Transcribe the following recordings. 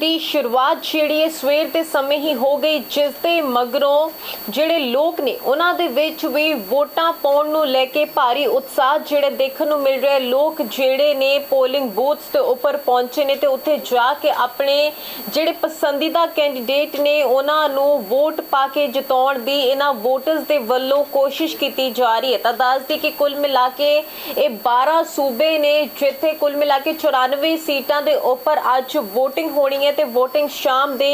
ਦੀ ਸ਼ੁਰੂਆਤ ਜਿਹੜੀ ਹੈ ਸਵੇਰ ਦੇ ਸਮੇਂ ਹੀ ਹੋ ਗਈ, ਜਿਸ ਦੇ ਮਗਰੋਂ ਜਿਹੜੇ ਲੋਕ ਨੇ ਉਹਨਾਂ ਦੇ ਵਿੱਚ ਵੀ ਵੋਟਾਂ ਪਾਉਣ ਨੂੰ ਲੈ ਕੇ ਭਾਰੀ ਉਤਸ਼ਾਹ ਜਿਹੜੇ ਦੇਖਣ ਨੂੰ ਮਿਲ ਰਿਹਾ ਲੋਕ ਜਿਹੜੇ ਨੇ ਪੋਲਿੰਗ ਬੂਥਸ ਦੇ ਉੱਪਰ ਪਹੁੰਚੇ ਨੇ ਤੇ ਉੱਥੇ ਜਾ ਕੇ ਆਪਣੇ ਜਿਹੜੇ ਪਸੰਦੀਦਾ ਕੈਂਡੀਡੇਟ ਨੇ ਉਹਨਾਂ ਨੂੰ ਵੋਟ ਪਾ ਕੇ ਜਿਤਾਉਣ ਦੀ ਇਹਨਾਂ ਵੋਟਰਸ ਦੇ ਵੱਲੋਂ ਕੋਸ਼ਿਸ਼ ਕੀਤੀ ਜਾ ਰਹੀ ਹੈ। ਤਾਂ ਦੱਸਦੀ ਕਿ ਕੁੱਲ ਮਿਲਾ ਕੇ ਇਹ 12 ਸੂਬੇ ਨੇ ਜਿੱਥੇ ਕੁੱਲ ਮਿਲਾ ਕੇ 94 ਸੀਟਾਂ ਦੇ ਉੱਪਰ ਅੱਜ ਵੋਟਿੰਗ ਹੋਣੀ ਹੈ। ਤੇ VOTING ਸ਼ਾਮ ਦੇ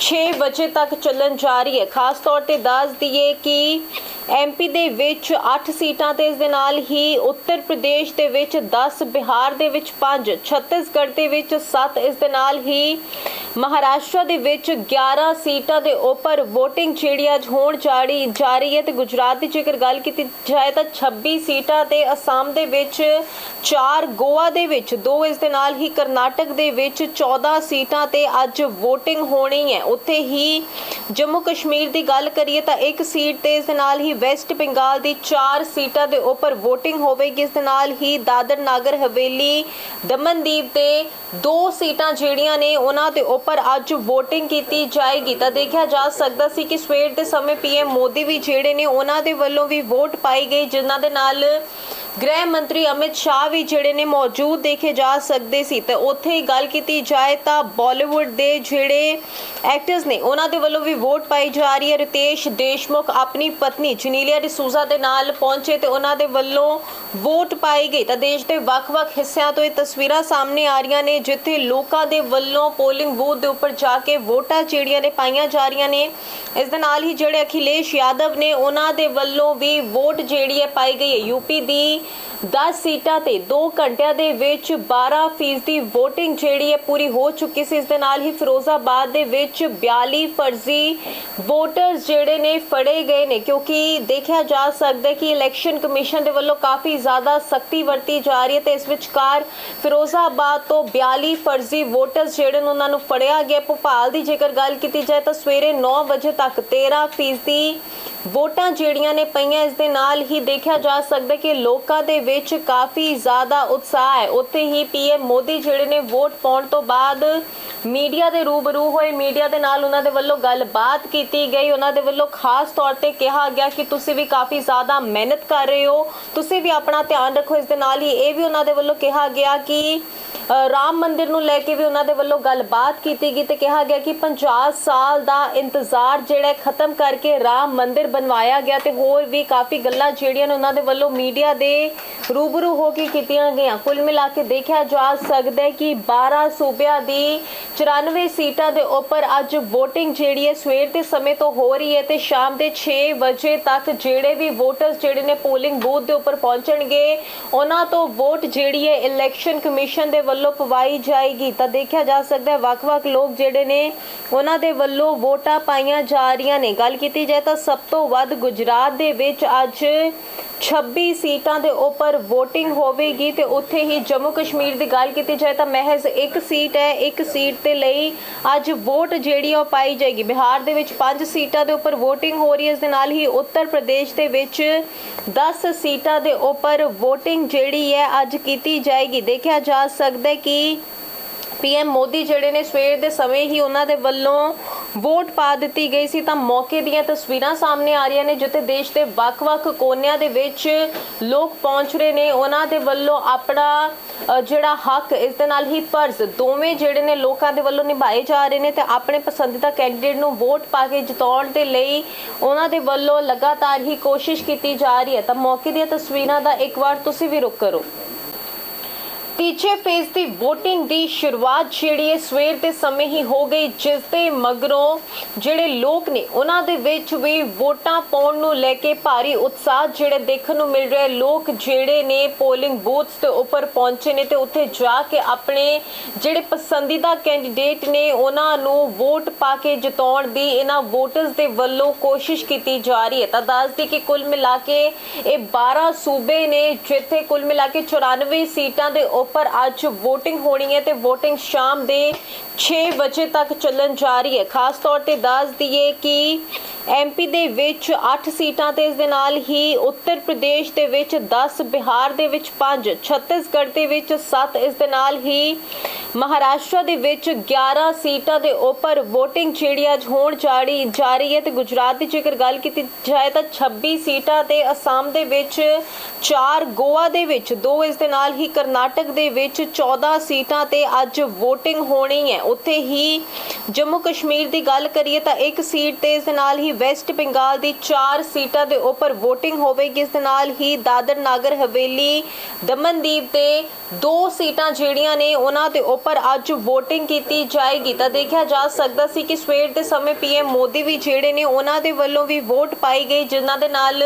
6 ਵਜੇ ਤੱਕ ਚੱਲਣ ਜਾ ਰਹੀ ਹੈ। ਖਾਸ ਤੌਰ ਤੇ ਦੱਸ ਦਈਏ ਕਿ ਐਮਪੀ ਦੇ ਵਿੱਚ 8 ਸੀਟਾਂ ਤੇ ਇਸ ਦੇ ਨਾਲ ਹੀ ਉੱਤਰ ਪ੍ਰਦੇਸ਼ ਦੇ ਵਿੱਚ 10 ਬਿਹਾਰ ਦੇ ਵਿੱਚ 5 ਛੱਤੀਸਗੜ੍ਹ ਦੇ ਵਿੱਚ 7 ਇਸ ਦੇ ਨਾਲ ਹੀ ਮਹਾਰਾਸ਼ਟਰ ਦੇ ਵਿੱਚ 11 ਸੀਟਾਂ ਦੇ ਉੱਪਰ VOTING ਜਿਹੜੀ ਅੱਜ ਹੋਣ ਜਾ ਰਹੀ ਜਾ ਰਹੀ ਹੈ ਤੇ ਗੁਜਰਾਤ ਦੀ ਜੇਕਰ ਗੱਲ ਕੀਤੀ ਜਾਏ ਤਾਂ 26 ਸੀਟਾਂ ਤੇ ਅਸਾਮ ਦੇ ਵਿੱਚ 4 ਗੋਆ ਦੇ ਵਿੱਚ 2 ਇਸ ਦੇ ਨਾਲ ਹੀ ਕਰਨਾਟਕ ਦੇ ਵਿੱਚ 14 ਸੀਟਾਂ ਤੇ ਅੱਜ VOTING ਹੋਣੀ ਹੈ। ਉੱਥੇ ਹੀ ਜੰਮੂ ਕਸ਼ਮੀਰ ਦੀ ਗੱਲ ਕਰੀਏ ਤਾਂ ਇੱਕ ਸੀਟ ਤੇ ਇਸ ਦੇ ਨਾਲ ਹੀ ਵੈਸਟ ਬੰਗਾਲ ਦੀ 4 ਸੀਟਾਂ ਦੇ ਉੱਪਰ VOTING ਹੋਵੇਗੀ। ਇਸ ਦੇ ਨਾਲ ਹੀ ਦਾਦਰ ਨਾਗਰ ਹਵੇਲੀ, ਦਮਨਦੀਪ ਤੇ ਦੋ ਸੀਟਾਂ ਜਿਹੜੀਆਂ ਨੇ, ਉਹਨਾਂ ਦੇ ਉੱਪਰ ਅੱਜ VOTING ਕੀਤੀ ਜਾਏਗੀ। ਤਾਂ ਦੇਖਿਆ ਜਾ ਸਕਦਾ ਸੀ ਕਿ ਸਵੇਰ ਦੇ ਸਮੇਂ ਪੀਐਮ ਮੋਦੀ ਵੀ ਜਿਹੜੇ ਨੇ, ਉਹਨਾਂ ਦੇ ਵੱਲੋਂ ਵੀ ਵੋਟ ਪਾਈ ਗਈ, ਜਿਨ੍ਹਾਂ ਦੇ ਨਾਲ ਗ੍ਰਹਿ ਮੰਤਰੀ ਅਮਿਤ ਸ਼ਾਹ ਵੀ ਜਿਹੜੇ ਨੇ ਮੌਜੂਦ ਦੇਖੇ ਜਾ ਸਕਦੇ ਸੀ। ਤੇ ਉੱਥੇ ਹੀ ਗੱਲ ਕੀਤੀ ਜਾਏ ਤਾਂ ਬਾਲੀਵੁੱਡ ਦੇ ਜਿਹੜੇ ਐਕਟਰਸ ਨੇ, ਉਹਨਾਂ ਦੇ ਵੱਲੋਂ ਵੀ ਵੋਟ ਪਾਈ ਜਾ ਰਹੀ ਹੈ। ਰਿਤੇਸ਼ ਦੇਸ਼ਮੁਖ ਆਪਣੀ ਪਤਨੀ ਜਨੀਲੀਆ ਡਿਸੂਜ਼ਾ ਦੇ ਨਾਲ ਪਹੁੰਚੇ ਤੇ ਉਹਨਾਂ ਦੇ ਵੱਲੋਂ ਵੋਟ ਪਾਈ ਗਈ ਤਾਂ ਦੇਸ਼ ਦੇ ਵੱਖ-ਵੱਖ ਹਿੱਸਿਆਂ ਤੋਂ ਇਹ ਤਸਵੀਰਾਂ ਸਾਹਮਣੇ ਆ ਰਹੀਆਂ ਨੇ, ਜਿੱਥੇ ਲੋਕਾਂ ਦੇ ਵੱਲੋਂ ਪੋਲਿੰਗ ਬੂਥ ਦੇ ਉੱਪਰ ਜਾ ਕੇ ਵੋਟਾਂ ਜਿਹੜੀਆਂ ਨੇ ਪਾਈਆਂ ਜਾ ਰਹੀਆਂ ਨੇ। ਇਸ ਦੇ ਨਾਲ ਹੀ ਜਿਹੜੇ ਅਖਿਲੇਸ਼ ਯਾਦਵ ਨੇ, ਉਹਨਾਂ ਦੇ ਵੱਲੋਂ ਵੀ ਵੋਟ ਜਿਹੜੀ ਹੈ ਪਾਈ ਗਈ ਹੈ। ਯੂਪੀ ਦੀ 10 ਸੀਟਾਂ ਤੇ 2 ਘੰਟਿਆਂ ਦੇ ਵਿੱਚ 12% ਦੀ VOTING ਜਿਹੜੀ ਹੈ ਪੂਰੀ ਹੋ ਚੁੱਕੀ ਸੀ। ਇਸ ਦੇ ਨਾਲ ਹੀ ਫਿਰੋਜ਼ਾਬਾਦ ਦੇ ਵਿੱਚ 42 ਫਰਜ਼ੀ ਵੋਟਰਸ ਜਿਹੜੇ ਨੇ ਫੜੇ ਗਏ ਨੇ, ਕਿਉਂਕਿ ਦੇਖਿਆ ਜਾ ਸਕਦਾ ਕਿ ਇਲੈਕਸ਼ਨ ਕਮਿਸ਼ਨ ਦੇ ਵੱਲੋਂ ਕਾਫੀ ਜ਼ਿਆਦਾ ਸਖਤੀ ਵਰਤੀ ਜਾ ਰਹੀ ਹੈ ਤੇ ਇਸ ਵਿਚਕਾਰ ਫਿਰੋਜ਼ਾਬਾਦ ਤੋਂ 42 ਫਰਜ਼ੀ ਵੋਟਰਸ ਜਿਹੜੇ ਨੇ ਉਹਨਾਂ ਨੂੰ ਫੜਿਆ ਗਿਆ। ਭੋਪਾਲ ਦੀ ਜੇਕਰ ਗੱਲ ਕੀਤੀ ਜਾਏ ਤਾਂ ਸਵੇਰੇ 9 ਵਜੇ ਤੱਕ 13 ਫੀਸਦੀ ਵੋਟਾਂ ਜਿਹੜੀਆਂ ਨੇ ਪਈਆਂ, ਇਸ ਦੇ ਨਾਲ ਹੀ ਦੇਖਿਆ ਜਾ ਸਕਦਾ ਕਿ ਲੋਕਾਂ ਦੇ ਵਿੱਚ ਕਾਫੀ ਜ਼ਿਆਦਾ ਉਤਸ਼ਾਹ ਹੈ। ਉੱਥੇ ਹੀ ਪੀਐਮ ਮੋਦੀ ਜਿਹੜੇ ਨੇ ਵੋਟ ਪਾਉਣ ਤੋਂ ਬਾਅਦ ਮੀਡੀਆ ਦੇ ਰੂਬਰੂ ਹੋਏ। ਮੀਡੀਆ ਦੇ ਨਾਲ ਉਹਨਾਂ ਦੇ ਵੱਲੋਂ ਗੱਲਬਾਤ ਕੀਤੀ ਗਈ। ਉਹਨਾਂ ਦੇ ਵੱਲੋਂ ਖਾਸ ਤੌਰ ਤੇ ਕਿਹਾ ਗਿਆ ਕਿ ਤੁਸੀਂ ਵੀ ਕਾਫੀ ਜ਼ਿਆਦਾ ਮਿਹਨਤ ਕਰ ਰਹੇ ਹੋ। ਤੁਸੀਂ ਵੀ ਆਪਣਾ ਧਿਆਨ ਰੱਖੋ। ਇਸ ਦੇ ਨਾਲ ਹੀ ਇਹ ਵੀ ਉਹਨਾਂ ਦੇ ਵੱਲੋਂ ਕਿਹਾ ਗਿਆ ਕਿ ਰਾਮ ਮੰਦਿਰ ਨੂੰ ਲੈ ਕੇ ਵੀ ਉਹਨਾਂ ਦੇ ਵੱਲੋਂ ਗੱਲਬਾਤ ਕੀਤੀ ਗਈ ਤੇ ਕਿਹਾ ਗਿਆ ਕਿ 50 ਸਾਲ ਦਾ ਇੰਤਜ਼ਾਰ ਜਿਹੜਾ ਖਤਮ ਕਰਕੇ ਰਾਮ ਮੰਦਿਰ ਬਣਵਾਇਆ ਗਿਆ ਤੇ ਹੋਰ ਵੀ ਕਾਫੀ ਗੱਲਾਂ ਜਿਹੜੀਆਂ ਨੇ ਉਹਨਾਂ ਦੇ ਵੱਲੋਂ ਮੀਡੀਆ ਦੇ ਰੂਬਰੂ ਹੋ ਕੇ ਕੀਤੀਆਂ ਗਈਆਂ। ਕੁੱਲ ਮਿਲਾ ਕੇ ਦੇਖਿਆ ਜਾ ਸਕਦਾ ਹੈ ਕਿ 12 ਸੂਬਿਆਂ ਦੀ 94 ਸੀਟਾਂ ਦੇ ਉੱਪਰ ਅੱਜ VOTING ਜਿਹੜੀ ਹੈ ਸਵੇਰ ਦੇ ਸਮੇਂ ਤੋਂ ਹੋ ਰਹੀ ਹੈ ਤੇ ਸ਼ਾਮ ਦੇ 6 ਵਜੇ ਤੱਕ ਜਿਹੜੇ ਵੀ ਵੋਟਰਸ ਜਿਹੜੇ ਨੇ ਪੋਲਿੰਗ ਬੂਥ ਦੇ ਉੱਪਰ ਪਹੁੰਚਣਗੇ, ਉਹਨਾਂ ਤੋਂ ਵੋਟ ਜਿਹੜੀ ਹੈ ਇਲੈਕਸ਼ਨ ਕਮਿਸ਼ਨ ਦੇ ਵੱਲੋਂ ਪਵਾਈ ਜਾਏਗੀ। ਤਾਂ ਦੇਖਿਆ ਜਾ ਸਕਦਾ ਹੈ ਵੱਖ-ਵੱਖ ਲੋਕ ਜਿਹੜੇ ਨੇ, ਉਹਨਾਂ ਦੇ ਵੱਲੋਂ ਵੋਟਾਂ ਪਾਈਆਂ ਜਾ ਰਹੀਆਂ ਨੇ। ਗੱਲ ਕੀਤੀ ਜਾਏ ਤਾਂ ਸਭ ਤੋਂ ਵੱਧ ਗੁਜਰਾਤ ਦੇ ਵਿੱਚ ਅੱਜ 26 ਸੀਟਾਂ ਦੇ ਉੱਪਰ VOTING ਹੋਵੇਗੀ ਤੇ ਉੱਥੇ ਹੀ ਜੰਮੂ ਕਸ਼ਮੀਰ ਦੀ ਗੱਲ ਕੀਤੀ ਜਾਏ ਤਾਂ ਮਹਿਜ਼ ਇੱਕ ਸੀਟ ਹੈ, ਇੱਕ ਸੀਟ ਤੇ ਲਈ ਅੱਜ ਵੋਟ ਜਿਹੜੀ ਉਹ ਪਾਈ ਜਾਏਗੀ। ਬਿਹਾਰ ਦੇ ਵਿੱਚ 5 ਸੀਟਾਂ ਦੇ ਉੱਪਰ VOTING ਹੋ ਰਹੀ ਹੈ, ਇਸ ਦੇ ਨਾਲ ਹੀ ਉੱਤਰ ਪ੍ਰਦੇਸ਼ ਦੇ ਵਿੱਚ 10 ਸੀਟਾਂ ਦੇ ਉੱਪਰ VOTING ਜਿਹੜੀ ਹੈ ਅੱਜ ਕੀਤੀ ਜਾਏਗੀ। ਦੇਖਿਆ ਜਾ ਸਕਦਾ ਹੈ ਕਿ ਪੀਐਮ ਮੋਦੀ ਜਿਹੜੇ ਨੇ ਸਵੇਰ ਦੇ ਸਮੇਂ ਹੀ ਉਹਨਾਂ ਦੇ ਵੱਲੋਂ ਵੋਟ ਪਾ ਦਿੱਤੀ ਗਈ ਸੀ, ਤਾਂ ਮੌਕੇ ਦੀਆਂ ਤਸਵੀਰਾਂ ਸਾਹਮਣੇ ਆ ਰਹੀਆਂ ਨੇ, ਜਿੱਥੇ ਦੇਸ਼ ਦੇ ਵੱਖ-ਵੱਖ ਕੋਨਿਆਂ ਦੇ ਵਿੱਚ ਲੋਕ ਪਹੁੰਚ ਰਹੇ ਨੇ। ਉਹਨਾਂ ਦੇ ਵੱਲੋਂ ਆਪਣਾ ਜਿਹੜਾ ਹੱਕ, ਇਸ ਦੇ ਨਾਲ ਹੀ ਫਰਜ਼ ਦੋਵੇਂ ਜਿਹੜੇ ਨੇ ਲੋਕਾਂ ਦੇ ਵੱਲੋਂ ਨਿਭਾਏ ਜਾ ਰਹੇ ਨੇ ਤੇ ਆਪਣੇ ਪਸੰਦੀਦਾ ਕੈਂਡੀਡੇਟ ਨੂੰ ਵੋਟ ਪਾ ਕੇ ਜਿਤਾਉਣ ਦੇ ਲਈ ਉਹਨਾਂ ਦੇ ਵੱਲੋਂ ਲਗਾਤਾਰ ਹੀ ਕੋਸ਼ਿਸ਼ ਕੀਤੀ ਜਾ ਰਹੀ ਹੈ। ਤਾਂ ਮੌਕੇ ਦੀਆਂ ਤਸਵੀਰਾਂ ਦਾ ਇੱਕ ਵਾਰ ਤੁਸੀਂ ਵੀ ਰੁਕ ਕਰੋ। ਤੀਜੇ ਫੇਜ਼ ਦੀ VOTING ਦੀ ਸ਼ੁਰੂਆਤ ਜਿਹੜੀ ਹੈ, ਸਵੇਰ ਦੇ ਸਮੇਂ ਹੀ ਹੋ ਗਈ, ਜਿਸ ਦੇ ਮਗਰੋਂ ਜਿਹੜੇ ਲੋਕ ਨੇ, ਉਹਨਾਂ ਦੇ ਵਿੱਚ ਵੀ ਵੋਟਾਂ ਪਾਉਣ ਨੂੰ ਲੈ ਕੇ ਭਾਰੀ ਉਤਸ਼ਾਹ ਜਿਹੜੇ ਦੇਖਣ ਨੂੰ ਮਿਲ ਰਿਹਾ ਲੋਕ ਜਿਹੜੇ ਨੇ ਪੋਲਿੰਗ ਬੂਥਸ ਦੇ ਉੱਪਰ ਪਹੁੰਚੇ ਨੇ ਤੇ ਉੱਥੇ ਜਾ ਕੇ ਆਪਣੇ ਜਿਹੜੇ ਪਸੰਦੀਦਾ ਕੈਂਡੀਡੇਟ ਨੇ, ਉਹਨਾਂ ਨੂੰ ਵੋਟ ਪਾ ਕੇ ਜਿਤਾਉਣ ਦੀ ਇਹਨਾਂ ਵੋਟਰਸ ਦੇ ਵੱਲੋਂ ਕੋਸ਼ਿਸ਼ ਕੀਤੀ ਜਾ ਰਹੀ ਹੈ। ਤਾਂ ਦੱਸਦੀ ਕਿ ਕੁੱਲ ਮਿਲਾ ਕੇ ਇਹ 12 ਸੂਬੇ ਨੇ, ਜਿੱਥੇ ਕੁੱਲ ਮਿਲਾ ਕੇ 94 ਸੀਟਾਂ ਦੇ ਉੱਪਰ ਉੱਪਰ ਅੱਜ VOTING ਹੋਣੀ ਹੈ ਤੇ VOTING ਸ਼ਾਮ ਦੇ 6 ਵਜੇ ਤੱਕ ਚੱਲਣ ਜਾ ਰਹੀ ਹੈ। ਖਾਸ ਤੌਰ ਤੇ ਦੱਸ ਦਈਏ ਕਿ ਐਮਪੀ ਦੇ ਵਿੱਚ 8 ਸੀਟਾਂ ਤੇ ਇਸ ਦੇ ਨਾਲ ਹੀ ਉੱਤਰ ਪ੍ਰਦੇਸ਼ ਦੇ ਵਿੱਚ 10 ਬਿਹਾਰ ਦੇ ਵਿੱਚ 5 ਛੱਤੀਸਗੜ੍ਹ ਦੇ ਵਿੱਚ 7 ਇਸ ਦੇ ਨਾਲ ਹੀ ਮਹਾਰਾਸ਼ਟਰ ਦੇ ਵਿੱਚ 11 ਸੀਟਾਂ ਦੇ ਉੱਪਰ VOTING ਜਿਹੜੀ ਅੱਜ ਹੋਣ ਜਾਰੀ ਜਾ ਰਹੀ ਹੈ ਤੇ ਗੁਜਰਾਤ ਦੀ ਜੇਕਰ ਗੱਲ ਕੀਤੀ ਜਾਏ ਤਾਂ 26 ਸੀਟਾਂ ਤੇ ਅਸਾਮ ਦੇ ਵਿੱਚ 4 ਗੋਆ ਦੇ ਵਿੱਚ 2 ਇਸ ਦੇ ਨਾਲ ਹੀ ਕਰਨਾਟਕ ਦੇ ਵਿੱਚ 14 ਸੀਟਾਂ ਤੇ ਅੱਜ VOTING ਹੋਣੀ ਹੈ। ਉੱਥੇ ਹੀ ਜੰਮੂ ਕਸ਼ਮੀਰ ਦੀ ਗੱਲ ਕਰੀਏ ਤਾਂ ਇੱਕ ਸੀਟ ਤੇ ਇਸ ਦੇ ਨਾਲ ਹੀ ਵੈਸਟ ਬੰਗਾਲ ਦੀ 4 ਸੀਟਾਂ ਦੇ ਉੱਪਰ VOTING ਹੋਵੇਗੀ। ਇਸ ਦੇ ਨਾਲ ਹੀ ਦਾਦਰ ਨਾਗਰ ਹਵੇਲੀ, ਦਮਨਦੀਪ ਤੇ ਦੋ ਸੀਟਾਂ ਜਿਹੜੀਆਂ ਨੇ, ਉਹਨਾਂ ਦੇ ਉੱਪਰ ਅੱਜ VOTING ਕੀਤੀ ਜਾਏਗੀ। ਤਾਂ ਦੇਖਿਆ ਜਾ ਸਕਦਾ ਸੀ ਕਿ ਸਵੇਰ ਦੇ ਸਮੇਂ ਪੀਐਮ ਮੋਦੀ ਵੀ ਜਿਹੜੇ ਨੇ, ਉਹਨਾਂ ਦੇ ਵੱਲੋਂ ਵੀ ਵੋਟ ਪਾਈ ਗਈ, ਜਿਨ੍ਹਾਂ ਦੇ ਨਾਲ